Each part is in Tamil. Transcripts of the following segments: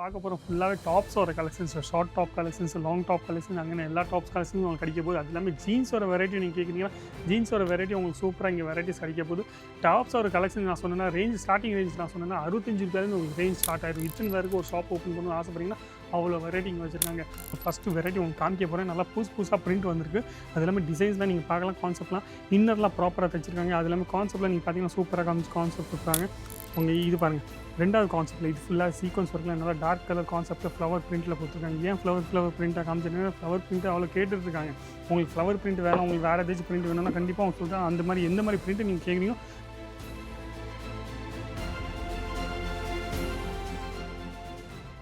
பார்க்க போகிறோம் ஃபுல்லாகவே டாப்ஸோட collections short top collections long top collection அங்கே எல்லா டாப்ஸ் கலெக்ஷன்ஸும் உங்களுக்கு கிடைக்க போகுது. அது இல்லாமல் ஜீன்ஸோட வெரைட்டி நீங்கள் கேட்குறீங்கன்னா ஜீன்ஸோட வெரைட்டி உங்களுக்கு சூப்பராக இங்கே வெரைட்டிஸ் கிடைக்க போகுது. டாப்ஸோட கலெக்ஷன் நான் சொன்னேன்னா ரேஞ்ச் ஸ்டார்டிங் ரேஞ்ச் நான் சொன்னேன்னா அறுபத்தஞ்சு ரூபாயிலேருந்து உங்களுக்கு ரேஞ்ச் ஸ்டார்ட் ஆயிடும் இத்தனை பேருக்கு ஒரு ஷாப் ஓப்பன் பண்ணணும்னு ஆசைப்பட்டீங்கன்னா அவ்வளோ வெரைட்டி இங்கே வச்சுருக்காங்க. ஃபஸ்ட்டு வெரைட்டி உங்களுக்கு காமிக்க போகிறேன் நல்லா புதுசு புதுசாக பிரிண்ட் வந்திருக்கு. அது இல்லாமல் டிசைன்ஸ்லாம் நீங்கள் பார்க்கலாம். கான்செப்ட்லாம் இன்னர்லாம் ப்ராப்பராக தைச்சிருக்காங்க. அது இல்லாமல் கான்செப்ட்லாம் நீங்கள் பார்த்தீங்கன்னா சூப்பராக காமிச்சு கான்செப்ட் கொடுக்குறாங்க. உங்கள் இது பாருங்கள் ரெண்டாவது கான்செப்ட்டில் இது ஃபுல்லாக சீக்வன்ஸ் ஒர்க்கில் நல்லா டார்க் கலர் கான்செப்ட்டில் ஃப்ளவர் பிரிண்ட்டில் கொடுத்துருக்காங்க ஏன் ஃப்ளவர் ஃப்ளவர் பிரிண்ட்டாக காமிச்சிருக்காங்க ஃப்ளவர் பிரிண்ட் அவ்வளோ கேட்டுருக்காங்க உங்களுக்கு ஃப்ளவர் பிரிண்ட் வேணும் உங்களுக்கு வேறு ஏதாச்சும் பிரிண்ட் வேணும்னா கண்டிப்பாக அவங்க சொல்லிட்டு அந்த மாதிரி எந்த மாதிரி பிரிண்ட் நீங்கள் கேட்குறீங்களோ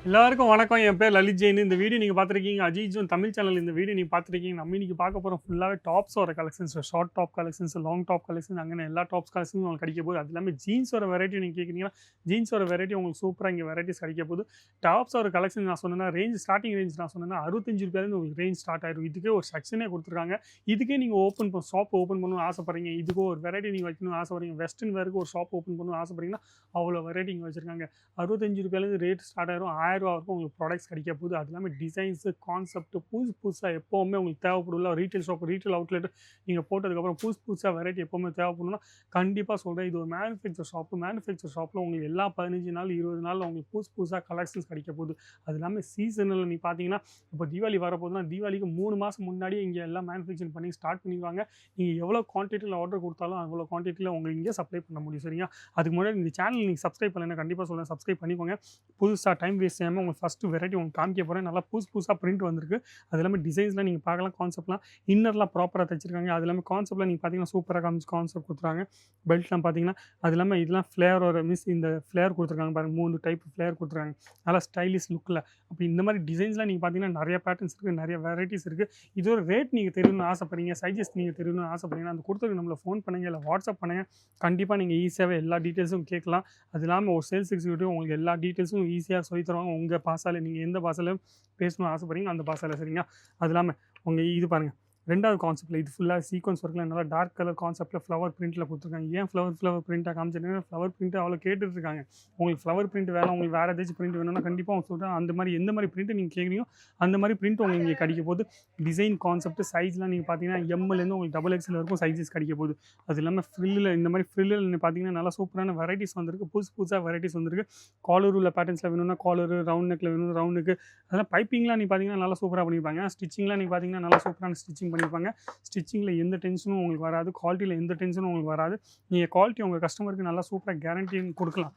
எல்லாருக்கும் வணக்கம். என் பேர் லலித் ஜெயின். இந்த வீடியோ நீங்கள் பார்த்துருக்கீங்க. அஜிஜும் தமிழ் சேனல் இந்த வீடியோ நீங்கள் பார்த்துருக்கீங்க. நம்ம இன்றைக்கி பார்க்க போகிறோம் ஃபுல்லாகவே டாப்ஸோட collections short top collections long top collection அங்கே எல்லா டாப்ஸ் கலெக்ஷனும் உங்களுக்கு கிடைக்க போகுது. அது இல்லாமல் ஜீன்ஸோட வெரைட்டி நீங்கள் கேட்குறீங்கன்னா ஜீன்ஸோட வெரைட்டி உங்களுக்கு சூப்பராக இங்கே வெரைட்டிஸ் கிடைக்க போகுது. டாப்ஸோட கலெக்ஷன் நான் சொன்னேன்னா ரேஞ்ச் ஸ்டார்டிங் ரேஞ்ச் நான் சொன்னேன்னா அறுபத்தஞ்சு ரூபாயிலேருந்து உங்களுக்கு ரேஞ்ச் ஸ்டார்ட் ஆயிடும் இதுக்கே ஒரு செக்ஷனே கொடுத்துருக்காங்க. இதுக்கே நீங்கள் ஓப்பன் பண்ண ஷாப் ஓப்பன் பண்ணணும்னு ஆசைப்படுறீங்க. இதுக்கு ஒரு வெரைட்டி நீங்கள் வைக்கணும்னு ஆசைப்படுறீங்க. வெஸ்டர்ன் வேருக்கு ஒரு ஷாப் ஓப்பன் பண்ணணும்னு ஆசைப்படுறீங்கன்னா அவ்வளோ வெரைட்டி இங்கே வச்சிருக்காங்க. அறுபத்தஞ்சு ரூபாயிலேருந்து ரேட் ஸ்டார்ட் ஆயிரும் ஆயிரம். ரூபா வரைக்கும் உங்களுக்கு ப்ராடக்ட்ஸ் கிடைக்க போகுது. அது இல்லாமல் டிசைன்ஸு கான்செப்ட் புதுசு புதுசாக எப்போவுமே உங்களுக்கு தேவைப்படல ரீட்டைல் ஷாப் ரீட்டைல் அவுட்லெட் நீங்கள் போட்டதுக்கப்புறம் புதுசு புதுசாக வெரைட்டி எப்போவுமே தேவைப்படணும்னா கண்டிப்பாக சொல்கிறேன் இது ஒரு மேனுஃபேக்சர் ஷாப்பு மேனுஃபேக்சர் ஷாப்பில் உங்களுக்கு எல்லா பதினஞ்சு நாள் இருபது நாள் உங்களுக்கு புதுசு புதுசாக கலெக்ஷன்ஸ் கிடைக்க போகுது. அது இல்லாமல் சீசனில் நீ பார்த்தீங்கன்னா இப்போ தீபாவளி வரப்போதுன்னா தீபாவளிக்கு மூணு மாதம் முன்னாடியே இங்கே எல்லாம் மேனுஃபேக்சரிங் பண்ணி ஸ்டார்ட் பண்ணிடுவாங்க. நீங்கள் எவ்வளோ குவான்டிட்டியில் ஆர்டர் கொடுத்தாலும் அவ்வளோ குவான்டிட்டியில் உங்களுக்கு இங்கே சப்ளை பண்ண முடியும் சரிங்களா? அதுக்கு முன்னாடி இந்த சேனல் நீங்கள் சப்ஸ்கிரைப் பண்ணலைன்னா கண்டிப்பாக சொல்லுங்கள் சப்ஸ்கிரைப் பண்ணிக்கோங்க. புதுசாக டைம் வேஸ்ட் செய்யாமல் உங்களுக்கு ஃபஸ்ட்டு வெரைட்டி உங்களுக்கு காமிக்க போகிறேன் நல்லா புதுசு புதுசாக பிரிண்ட் வந்திருக்கு. அது எல்லாமே டிசைன்ஸ்லாம் நீங்கள் பார்க்கலாம் கான்செப்ட்லாம் இன்னர்லாம் ப்ராப்பராக தைச்சிருக்காங்க. அது எல்லாமே கான்செப்ட்லாம் நீங்கள் பார்த்தீங்கன்னா சூப்பராக காமிச்சு கான்செப்ட் கொடுத்துருக்காங்க. பெல்ட்லாம் பார்த்தீங்கன்னா அது இல்லாமல் இதெல்லாம் ஃப்ளேவரோட மிஸ் இந்த ஃப்ளேர் கொடுத்துருக்காங்க பாருங்க. மூணு டைப் ஃப்ளேர் கொடுத்துருக்காங்க. நல்லா ஸ்டைலிஷ் லுக்கில் அப்போ இந்த மாதிரி டிசைன்ஸ்லாம் நீங்கள் பார்த்தீங்கன்னா நிறைய பேட்டர்ன்ஸ் இருக்குது நிறைய வெரைட்டிஸ் இருக்குது இது ஒரு ரேட் நீங்கள் தெரியணும்னு ஆசைப்படுறீங்க சைஜஸ் நீங்கள் தெரியணும்னு ஆசைப்படுறீங்கன்னா அந்த கொடுத்துருக்கு நம்மளை ஃபோன் பண்ணுங்கள் இல்லை வாட்ஸ்அப் பண்ணுங்கள் கண்டிப்பாக நீங்கள் ஈஸியாகவே எல்லா டீட்டெயில்ஸும் கேட்கலாம். அது இல்லாமல் ஒரு சேல்ஸ் எக்ஸிக்யூட்டிவ் உங்களுக்கு எல்லா டீட்டெயில்ஸும் ஈஸியாக சொல்லி தருவாங்க. உங்கள் பாசால நீங்கள் எந்த பாசால பேசணும்னு ஆசைப்படுறீங்க அந்த பாசால சரிங்களா? அது இல்லாமல் உங்கள் இது பாருங்கள் ரெண்டாவது கான்செப்ட்டில் இது ஃபுல்லாக சீக்வன்ஸ் ஒர்க்கில் நல்லா டார்க் கலர் கான்செப்ட்டில் ஃப்ளவர் பிரிண்ட்டில் கொடுத்துருக்காங்க. ஏன் ஃப்ளவர் ஃப்ளவர் பிரிண்ட்டாக காமிச்சிருக்காங்க ஃப்ளவர் பிரிண்ட் அவ்வளோ கேட்டுட்டு இருக்காங்க உங்களுக்கு ஃப்ளவர் பிரிண்ட் வேணும் உங்களுக்கு வேறு ஏதாச்சும் பிரிண்ட் வேணும்னா கண்டிப்பாக அவங்க சொல்கிறேன் அந்த மாதிரி எந்த மாதிரி பிரிண்ட் நீங்கள் கேட்குறீங்களோ அந்த மாதிரி பிரிண்ட் உங்களுக்கு இங்கே கிடைக்க போகுது. டிசைன் கான்செப்ட் சைஸ்லாம் நீங்கள் பார்த்தீங்கன்னா எம்எல்லேருந்து உங்களுக்கு டபுள் எக்ஸில் இருக்கும் சைஸஸ் கிடைக்க போகுது. அது இல்லாமல் ஃப்ரில்லில் இந்த மாதிரி ஃப்ரில்லில் பார்த்தீங்கன்னா நல்லா சூப்பரான வெரைட்டிஸ் வந்திருக்கு. புதுசு புதுசாக வெரைட்டிஸ் வந்திருக்கு. காலர் உள்ள பேட்டர்ன்ஸில் வேணும்னா காலர் ரவுண்ட் நெக்கில் வேணும் ரவுண்டுக்கு அதெல்லாம் பைப்பிங்லாம் நீ பார்த்தீங்கன்னா நல்லா சூப்பராக பண்ணியிருப்பாங்க ஸ்டிச்சிங்லாம் நீங்கள் பார்த்தீங்கன்னா நல்லா சூப்பரான ஸ்டிச்சிங் பண்ணியிருப்பாங்க. ஸ்டிச்சிங்கில் எந்த டென்ஷனும் உங்களுக்கு வராது. குவாலிட்டியில் எந்த டென்ஷனும் உங்களுக்கு வராது. நீங்கள் குவாலிட்டி உங்கள் கஸ்டமருக்கு நல்லா சூப்பராக கேரண்டி கொடுக்கலாம்.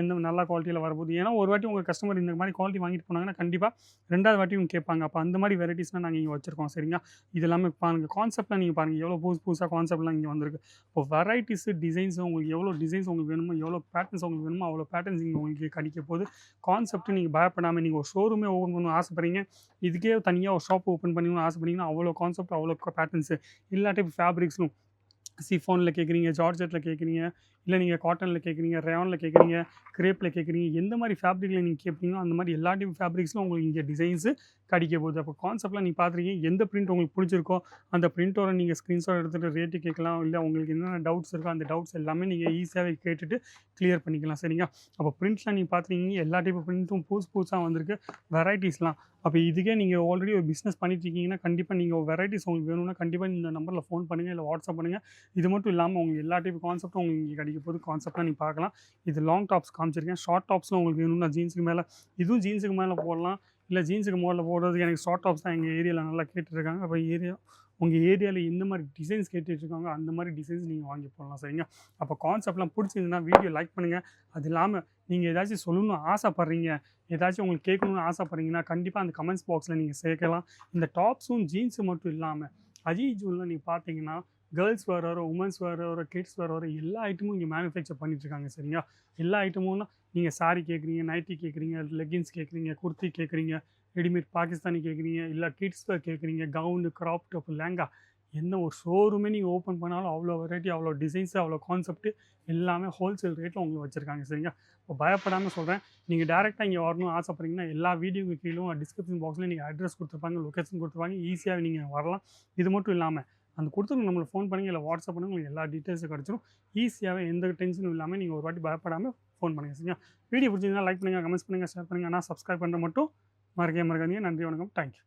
எந்த நல்ல குவாலிட்டியில் வரப்போகுது. ஏன்னா ஒரு வாட்டி உங்கள் கஸ்டமர் இந்த மாதிரி குவாலிட்டி வாங்கிட்டு போனாங்கன்னா கண்டிப்பாக ரெண்டாவது வாட்டி கேட்பாங்க. அப்போ அந்த மாதிரி வெரைட்டிஸ்லாம் நாங்கள் இங்கே வச்சுருக்கோம். சரிங்களா? இது எல்லாமே பாருங்கள் கான்செப்ட்லாம் நீங்கள் பாருங்கள் எவ்வளோ புதுசு புதுசாக கான்செப்ட்லாம் இங்கே வந்திருக்கு. இப்போ வெரைட்டிஸ் டிசைன்ஸ் உங்களுக்கு எவ்வளோ டிசைன்ஸ் உங்களுக்கு வேணுமோ எவ்வளோ பேட்டர்ன்ஸ் உங்களுக்கு வேணுமோ அவ்வளோ பேட்டர்ன்ஸ் இங்கே உங்களுக்கு கிடைக்க போது கான்செப்ட் நீங்கள் பயப்படாமல் நீங்கள் ஒரு ஷோரூமே ஓப்பன் பண்ணணும் ஆசைப்படுறீங்க. இதுக்கே தனியாக ஒரு ஷாப் ஓப்பன் பண்ணணும்னு ஆசைப்படுறீங்கன்னா அவ்வளோ கான்செப்ட் அவ்வளோ பேட்டர்ன்ஸு எல்லா டைப் ஃபேப்ரிக்ஸும் சிஃபானில் கேட்குறீங்க ஜார்ஜெட்டில் கேட்குறீங்க இல்லை நீங்கள் காட்டனில் கேட்குறீங்க ரேயானில் கேட்குறீங்க கிரேப்பில் கேட்குறீங்க எந்த மாதிரி ஃபேப்ரிக்கில் நீங்கள் கேட்பீங்களோ அந்த மாதிரி எல்லா டைப் ஃபேப்ரிக்ஸும் உங்களுக்கு இங்கே டிசைன்ஸு கிடைக்க போகுது. அப்போ கான்செப்டில் நீங்கள் பார்த்துருக்கீங்க எந்த பிரிண்ட் உங்களுக்கு பிடிச்சிருக்கோ அந்த பிரிண்ட்டோட நீங்கள் ஸ்க்ரீன்ஷாட் எடுத்துகிட்டு ரேட்டு கேட்கலாம். இல்லை உங்களுக்கு என்னென்ன டவுட்ஸ் இருக்கோ அந்த டவுட்ஸ் எல்லாமே நீங்கள் ஈஸியாகவே கேட்டுட்டு கிளியர் பண்ணிக்கலாம் சரிங்களா? அப்போ பிரிண்ட்ஸ்லாம் நீங்கள் பார்த்துருக்கீங்க எல்லா டைப் பிரிண்ட்டும் புதுசு புதுசாக வந்திருக்கு. வெரைட்டிஸ்லாம் அப்போ இதுக்கே நீங்கள் ஆல்ரெடி ஒரு பிஸ்னஸ் பண்ணிட்டுருக்கீங்கன்னா கண்டிப்பாக நீங்கள் வெரைட்டிஸ் உங்களுக்கு வேணும்னா கண்டிப்பாக இந்த நம்பரில் ஃபோன் பண்ணுங்கள் இல்லை வாட்ஸ்அப் பண்ணுங்கள் இது மட்டும் இல்லாமல் உங்களுக்கு எல்லா டைப் கான்செப்ட்டும் உங்களுக்கு இங்கே கிடைக்க போது கான்செப்ட்லாம் நீங்கள் பார்க்கலாம். இது லாங் டாப்ஸ் காமிச்சிருக்கேன். ஷார்ட் டாப்ஸ்லாம் உங்களுக்கு வேணும்னா ஜீன்ஸுக்கு மேலே இதுவும் ஜீன்ஸுக்கு மேலே போடலாம். இல்லை ஜீன்ஸுக்கு மேலே போடுறதுக்கு எனக்கு ஷார்ட் டாப்ஸ் தான் எங்கள் ஏரியாவில் நல்லா கேட்டுருக்காங்க அப்போ ஏரியா உங்கள் ஏரியாவில் எந்த மாதிரி டிசைன்ஸ் கேட்டுட்ருக்காங்க அந்த மாதிரி டிசைன்ஸ் நீங்கள் வாங்கி போடலாம் சரிங்க அப்போ கான்செப்ட்லாம் பிடிச்சிருந்ததுன்னா வீடியோ லைக் பண்ணுங்கள் அது இல்லாமல் நீங்கள் ஏதாச்சும் சொல்லணும்னு ஆசைப்பட்றீங்க ஏதாச்சும் உங்களுக்கு கேட்கணும்னு ஆசைப்பட்றீங்கன்னா கண்டிப்பாக அந்த கமெண்ட்ஸ் பாக்ஸில் நீங்கள் சேர்க்கலாம். இந்த டாப்ஸும் ஜீன்ஸும் மட்டும் இல்லாமல் அஜி ஜூனில் நீங்கள் பார்த்தீங்கன்னா கேர்ள்ஸ் வேர் வர உமன்ஸ் வேர் வர கிட்ஸ் வேர் வர எல்லா ஐட்டமும் இங்கே மேனுஃபேக்சர் பண்ணிட்டுருக்காங்க சரிங்களா? எல்லா ஐட்டமும்னா நீங்கள் சாரி கேட்குறீங்க நைட்டி கேட்குறீங்க லெகின்ஸ் கேட்குறீங்க குர்த்தி கேட்குறீங்க ரெடிமேட் பாகிஸ்தானி கேட்குறீங்க இல்லை கிட்ஸ் வேர் கேட்குறீங்க கவுனு கிராப் டாப் லேங்கா என்ன ஒரு ஷோரூமே நீங்கள் ஓப்பன் பண்ணாலும் அவ்வளோ வெரைட்டி அவ்வளோ டிசைன்ஸ் அவ்வளோ கான்செப்ட் எல்லாமே ஹோல்சேல் ரேட்டில் உங்களுக்கு வச்சுருக்காங்க சரிங்களா? இப்போ பயப்படாமல் சொல்கிறேன் நீங்கள் டேரெக்டாக இங்கே வரணும்னு ஆசைப்பட்றீங்கன்னா எல்லா வீடியோக்கு கீழும் டிஸ்கிரிப்ஷன் பாக்ஸில் நீங்கள் அட்ரஸ் கொடுத்துருப்பாங்க லொக்கேஷன் கொடுத்துருப்பாங்க ஈஸியாக நீங்கள் வரலாம். இது மட்டும் இல்லாமல் அந்த கொடுத்துருங்க நம்மளை ஃபோன் பண்ணுங்கள் இல்லை வாட்ஸ்அப் பண்ணி உங்களுக்கு எல்லா டீட்டெயில்ஸும் கிடச்சிரும். ஈஸியாகவே எந்த டென்ஷனும் இல்லாமல் நீங்கள் ஒரு வாட்டி பயப்படாமல் ஃபோன் பண்ணுங்கள் சரிங்களா? வீடியோ பிடிச்சிருந்தா லைக் பண்ணுங்கள் கமெண்ட்ஸ் பண்ணுங்கள் ஷேர் பண்ணுங்கள் ஆனால் சப்ஸ்கிரைப் பண்ணுற மட்டும் மறக்கவே மறக்காதீங்க. நன்றி வணக்கம். தேங்க்யூ